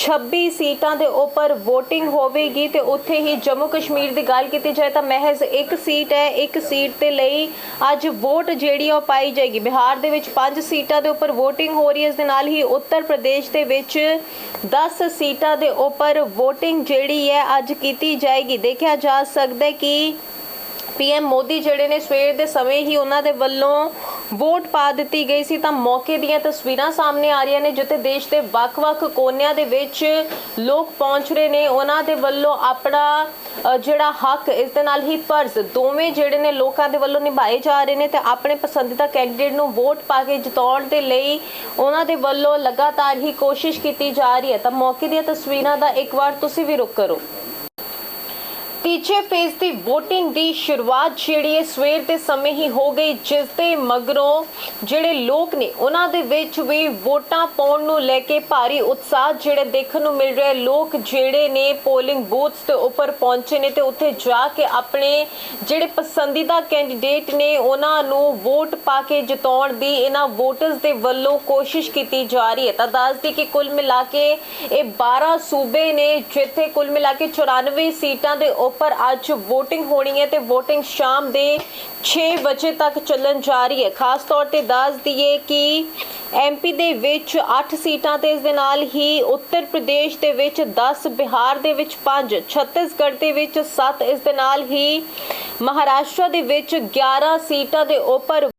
26 ਸੀਟਾਂ ਦੇ ਉੱਪਰ VOTING ਹੋਵੇਗੀ ਤੇ ਉੱਥੇ ਹੀ ਜੰਮੂ ਕਸ਼ਮੀਰ ਦੀ ਗੱਲ ਕੀਤੀ ਜਾਏ ਤਾਂ ਮਹਿਜ਼ ਇੱਕ ਸੀਟ ਹੈ, ਇੱਕ ਸੀਟ ਦੇ ਲਈ ਅੱਜ ਵੋਟ ਜਿਹੜੀ ਉਹ ਪਾਈ ਜਾਏਗੀ। ਬਿਹਾਰ ਦੇ ਵਿੱਚ 5 ਸੀਟਾਂ ਦੇ ਉੱਪਰ VOTING ਹੋ ਰਹੀ ਹੈ, ਇਸ ਦੇ ਨਾਲ ਹੀ ਉੱਤਰ ਪ੍ਰਦੇਸ਼ ਦੇ ਵਿੱਚ 10 ਸੀਟਾਂ ਦੇ ਉੱਪਰ VOTING ਜਿਹੜੀ ਹੈ ਅੱਜ ਕੀਤੀ ਜਾਏਗੀ। ਦੇਖਿਆ ਜਾ ਸਕਦਾ ਹੈ ਕਿ ਪੀਐਮ ਮੋਦੀ ਜਿਹੜੇ ਨੇ ਸਵੇਰ ਦੇ ਸਮੇਂ ਹੀ ਉਹਨਾਂ ਦੇ ਵੱਲੋਂ ਵੋਟ ਪਾ ਦਿੱਤੀ ਗਈ ਸੀ ਤਾਂ ਮੌਕੇ ਦੀਆਂ ਤਸਵੀਰਾਂ ਸਾਹਮਣੇ ਆ ਰਹੀਆਂ ਨੇ, ਜਿੱਥੇ ਦੇਸ਼ ਦੇ ਵੱਖ-ਵੱਖ ਕੋਨਿਆਂ ਦੇ ਵਿੱਚ ਲੋਕ ਪਹੁੰਚ ਰਹੇ ਨੇ। ਉਹਨਾਂ ਦੇ ਵੱਲੋਂ ਆਪਣਾ ਜਿਹੜਾ ਹੱਕ, ਇਸ ਦੇ ਨਾਲ ਹੀ ਫਰਜ਼ ਦੋਵੇਂ ਜਿਹੜੇ ਨੇ ਲੋਕਾਂ ਦੇ ਵੱਲੋਂ ਨਿਭਾਏ ਜਾ ਰਹੇ ਨੇ ਤੇ ਆਪਣੇ ਪਸੰਦੀਦਾ ਕੈਂਡੀਡੇਟ ਨੂੰ ਵੋਟ ਪਾ ਕੇ ਜਿਤਾਉਣ ਦੇ ਲਈ ਉਹਨਾਂ ਦੇ ਵੱਲੋਂ ਲਗਾਤਾਰ ਹੀ ਕੋਸ਼ਿਸ਼ ਕੀਤੀ ਜਾ ਰਹੀ ਹੈ। ਤਾਂ ਮੌਕੇ ਦੀਆਂ ਤਸਵੀਰਾਂ ਦਾ ਇੱਕ ਵਾਰ ਤੁਸੀਂ ਵੀ ਰੁਕ ਕਰੋ। ਤੀਜੇ ਫੇਜ਼ ਦੀ VOTING ਦੀ ਸ਼ੁਰੂਆਤ ਜਿਹੜੀ ਹੈ ਸਵੇਰ ਦੇ ਸਮੇਂ ਹੀ ਹੋ ਗਈ, ਜਿਸ ਦੇ ਮਗਰੋਂ ਜਿਹੜੇ ਲੋਕ ਨੇ ਉਹਨਾਂ ਦੇ ਵਿੱਚ ਵੀ ਵੋਟਾਂ ਪਾਉਣ ਨੂੰ ਲੈ ਕੇ ਭਾਰੀ ਉਤਸ਼ਾਹ ਜਿਹੜੇ ਦੇਖਣ ਨੂੰ ਮਿਲ ਰਿਹਾ ਲੋਕ ਜਿਹੜੇ ਨੇ ਪੋਲਿੰਗ ਬੂਥਸ ਦੇ ਉੱਪਰ ਪਹੁੰਚੇ ਨੇ ਤੇ ਉੱਥੇ ਜਾ ਕੇ ਆਪਣੇ ਜਿਹੜੇ ਪਸੰਦੀਦਾ ਕੈਂਡੀਡੇਟ ਨੇ ਉਹਨਾਂ ਨੂੰ ਵੋਟ ਪਾ ਕੇ ਜਿਤਾਉਣ ਦੀ ਇਹਨਾਂ ਵੋਟਰਸ ਦੇ ਵੱਲੋਂ ਕੋਸ਼ਿਸ਼ ਕੀਤੀ ਜਾ ਰਹੀ ਹੈ। ਤਾਂ ਦੱਸਦੀ ਕਿ ਕੁੱਲ ਮਿਲਾ ਕੇ ਇਹ 12 ਸੂਬੇ ਨੇ, ਜਿੱਥੇ ਕੁੱਲ ਮਿਲਾ ਕੇ 94 ਸੀਟਾਂ ਦੇ ਉੱਪਰ ਅੱਜ VOTING ਹੋਣੀ ਹੈ ਤੇ VOTING ਸ਼ਾਮ ਦੇ 6 ਵਜੇ ਤੱਕ ਚੱਲਣ ਜਾ ਰਹੀ ਹੈ। ਖਾਸ ਤੌਰ ਤੇ ਦੱਸ ਦਈਏ ਕਿ ਐਮਪੀ ਦੇ ਵਿੱਚ 8 ਸੀਟਾਂ ਤੇ ਇਸ ਦੇ ਨਾਲ ਹੀ ਉੱਤਰ ਪ੍ਰਦੇਸ਼ ਦੇ ਵਿੱਚ 10 ਬਿਹਾਰ ਦੇ ਵਿੱਚ 5 ਛੱਤੀਸਗੜ੍ਹ ਦੇ ਵਿੱਚ 7 ਇਸ ਦੇ ਨਾਲ ਹੀ ਮਹਾਰਾਸ਼ਟਰ ਦੇ ਵਿੱਚ 11 ਸੀਟਾਂ ਦੇ ਉੱਪਰ